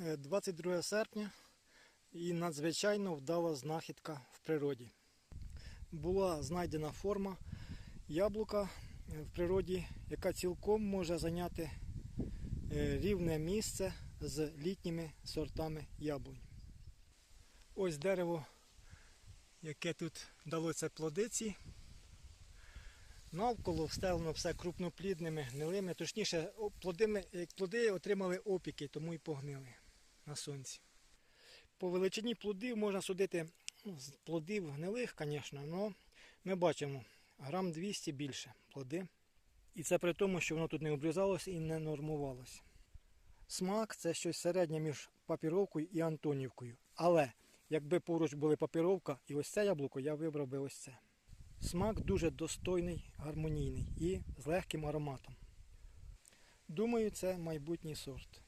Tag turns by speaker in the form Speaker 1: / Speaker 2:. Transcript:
Speaker 1: Е, 22 серпня і надзвичайно вдала знахідка в природі. Була знайдена форма яблука е, в природі, яка цілком може зайняти е, рівне місце з літніми сортами яблунь. Ось дерево, яке тут дало це плодиці. Навколо встелено все крупноплідними, гнилими. Точніше, о, плодими, е, плоди отримали опіки, тому і погнили на сонці. По величині плодів можна судити ну, з плодів гнилих, звісно, але ми бачимо грам 200 більше плоди. І це при тому, що воно тут не обрізалося і не нормувалося. Смак це щось середнє між папіровкою і антонівкою. Але якби поруч були папіровка і ось це яблуко, я вибрав би ось це. Смак дуже достойний, гармонійний і з легким ароматом. Думаю, це майбутній сорт.